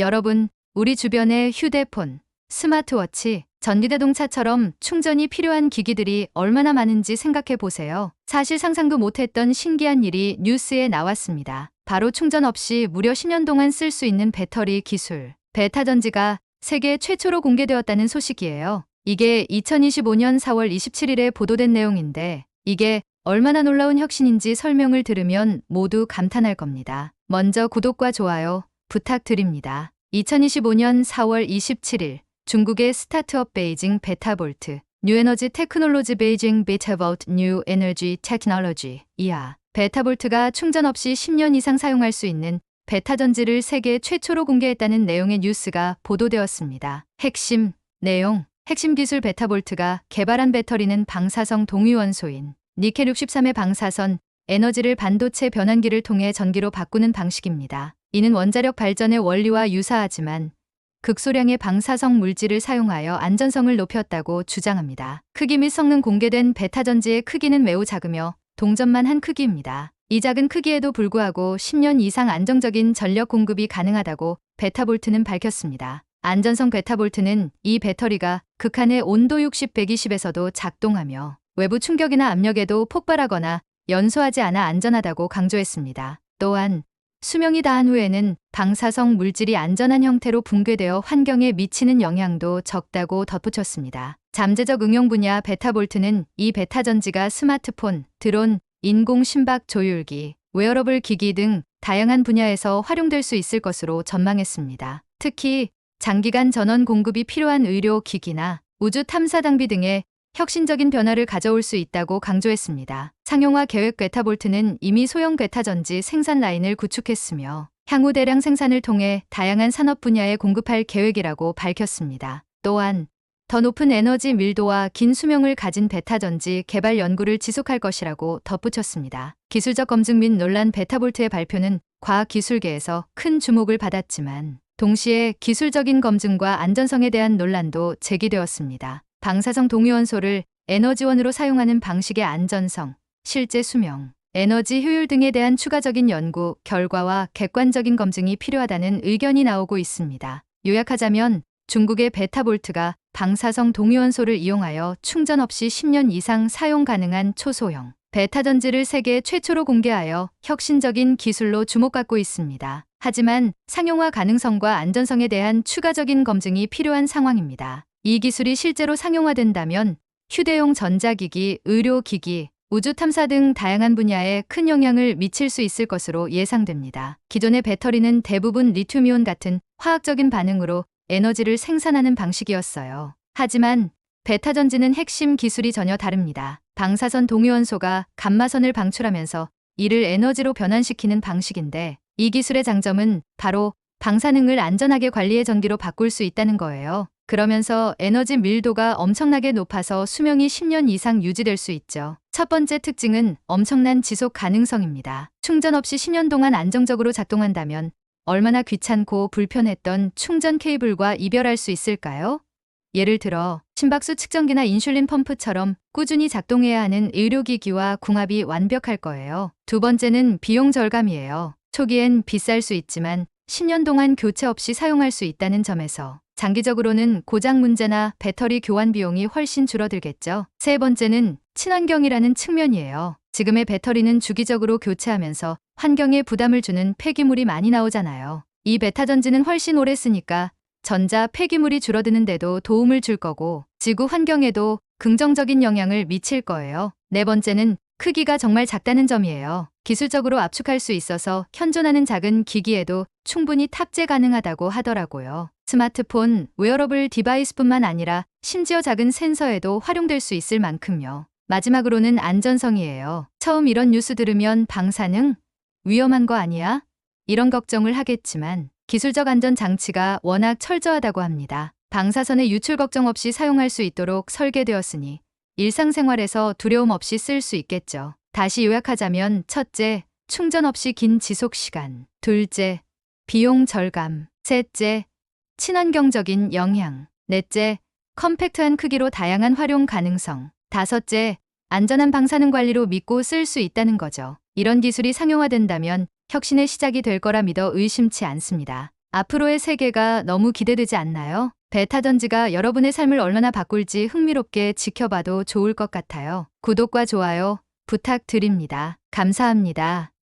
여러분, 우리 주변의 휴대폰, 스마트워치, 전기자동차처럼 충전이 필요한 기기들이 얼마나 많은지 생각해 보세요. 사실 상상도 못했던 신기한 일이 뉴스에 나왔습니다. 바로 충전 없이 무려 10년 동안 쓸 수 있는 배터리 기술, 베타 전지가 세계 최초로 공개되었다는 소식이에요. 이게 2025년 4월 27일에 보도된 내용인데 이게 얼마나 놀라운 혁신인지 설명을 들으면 모두 감탄할 겁니다. 먼저 구독과 좋아요 부탁드립니다. 2025년 4월 27일 중국의 스타트업 베이징 베타볼트 뉴에너지 테크놀로지 베이징 베타볼트 뉴 에너지 테크놀로지 이하 베타볼트가 충전 없이 10년 이상 사용할 수 있는 베타 전지를 세계 최초로 공개했다는 내용의 뉴스가 보도되었습니다. 핵심 내용 핵심 기술 베타볼트가 개발한 배터리는 방사성 동위원소인 니켈 63의 방사선 에너지를 반도체 변환기를 통해 전기로 바꾸는 방식입니다. 이는 원자력 발전의 원리와 유사하지만 극소량의 방사성 물질을 사용하여 안전성을 높였다고 주장합니다. 크기 및 성능 공개된 베타 전지의 크기는 매우 작으며 동전만 한 크기입니다. 이 작은 크기에도 불구하고 10년 이상 안정적인 전력 공급이 가능하다고 베타볼트는 밝혔습니다. 안전성 베타볼트는 이 배터리가 극한의 온도 60, 120에서도 작동하며 외부 충격이나 압력에도 폭발하거나 연소하지 않아 안전하다고 강조했습니다. 또한 수명이 다한 후에는 방사성 물질이 안전한 형태로 붕괴되어 환경에 미치는 영향도 적다고 덧붙였습니다. 잠재적 응용 분야 베타볼트는 이 베타 전지가 스마트폰, 드론, 인공 심박 조율기, 웨어러블 기기 등 다양한 분야에서 활용될 수 있을 것으로 전망했습니다. 특히 장기간 전원 공급이 필요한 의료 기기나 우주 탐사 장비 등의 혁신적인 변화를 가져올 수 있다고 강조했습니다. 상용화 계획 베타볼트는 이미 소형 베타 전지 생산 라인을 구축했으며 향후 대량 생산을 통해 다양한 산업 분야에 공급할 계획이라고 밝혔습니다. 또한 더 높은 에너지 밀도와 긴 수명을 가진 베타 전지 개발 연구를 지속할 것이라고 덧붙였습니다. 기술적 검증 및 논란 베타볼트의 발표는 과학기술계에서 큰 주목을 받았지만 동시에 기술적인 검증과 안전성에 대한 논란도 제기되었습니다. 방사성 동위원소를 에너지원으로 사용하는 방식의 안전성, 실제 수명, 에너지 효율 등에 대한 추가적인 연구, 결과와 객관적인 검증이 필요하다는 의견이 나오고 있습니다. 요약하자면 중국의 베타볼트가 방사성 동위원소를 이용하여 충전 없이 10년 이상 사용 가능한 초소형 베타 전지를 세계 최초로 공개하여 혁신적인 기술로 주목받고 있습니다. 하지만 상용화 가능성과 안전성에 대한 추가적인 검증이 필요한 상황입니다. 이 기술이 실제로 상용화된다면 휴대용 전자기기, 의료기기, 우주 탐사 등 다양한 분야에 큰 영향을 미칠 수 있을 것으로 예상됩니다. 기존의 배터리는 대부분 리튬이온 같은 화학적인 반응으로 에너지를 생산하는 방식이었어요. 하지만 베타 전지는 핵심 기술이 전혀 다릅니다. 방사선 동위원소가 감마선을 방출하면서 이를 에너지로 변환시키는 방식인데 이 기술의 장점은 바로 방사능을 안전하게 관리의 전기로 바꿀 수 있다는 거예요. 그러면서 에너지 밀도가 엄청나게 높아서 수명이 10년 이상 유지될 수 있죠. 첫 번째 특징은 엄청난 지속 가능성입니다. 충전 없이 10년 동안 안정적으로 작동한다면 얼마나 귀찮고 불편했던 충전 케이블과 이별할 수 있을까요? 예를 들어 심박수 측정기나 인슐린 펌프처럼 꾸준히 작동해야 하는 의료기기와 궁합이 완벽할 거예요. 두 번째는 비용 절감이에요. 초기엔 비쌀 수 있지만 10년 동안 교체 없이 사용할 수 있다는 점에서 장기적으로는 고장 문제나 배터리 교환 비용이 훨씬 줄어들겠죠. 세 번째는 친환경이라는 측면이에요. 지금의 배터리는 주기적으로 교체하면서 환경에 부담을 주는 폐기물이 많이 나오잖아요. 이 베타 전지는 훨씬 오래 쓰니까 전자 폐기물이 줄어드는데도 도움을 줄 거고 지구 환경에도 긍정적인 영향을 미칠 거예요. 네 번째는 크기가 정말 작다는 점이에요. 기술적으로 압축할 수 있어서 현존하는 작은 기기에도 충분히 탑재 가능하다고 하더라고요. 스마트폰, 웨어러블 디바이스뿐만 아니라 심지어 작은 센서에도 활용될 수 있을 만큼요. 마지막으로는 안전성이에요. 처음 이런 뉴스 들으면 방사능? 위험한 거 아니야? 이런 걱정을 하겠지만 기술적 안전 장치가 워낙 철저하다고 합니다. 방사선의 유출 걱정 없이 사용할 수 있도록 설계되었으니 일상생활에서 두려움 없이 쓸 수 있겠죠. 다시 요약하자면 첫째, 충전 없이 긴 지속 시간. 둘째, 비용 절감. 셋째, 친환경적인 영향. 넷째, 컴팩트한 크기로 다양한 활용 가능성. 다섯째, 안전한 방사능 관리로 믿고 쓸 수 있다는 거죠. 이런 기술이 상용화된다면 혁신의 시작이 될 거라 믿어 의심치 않습니다. 앞으로의 세계가 너무 기대되지 않나요? 베타전지가 여러분의 삶을 얼마나 바꿀지 흥미롭게 지켜봐도 좋을 것 같아요. 구독과 좋아요 부탁드립니다. 감사합니다.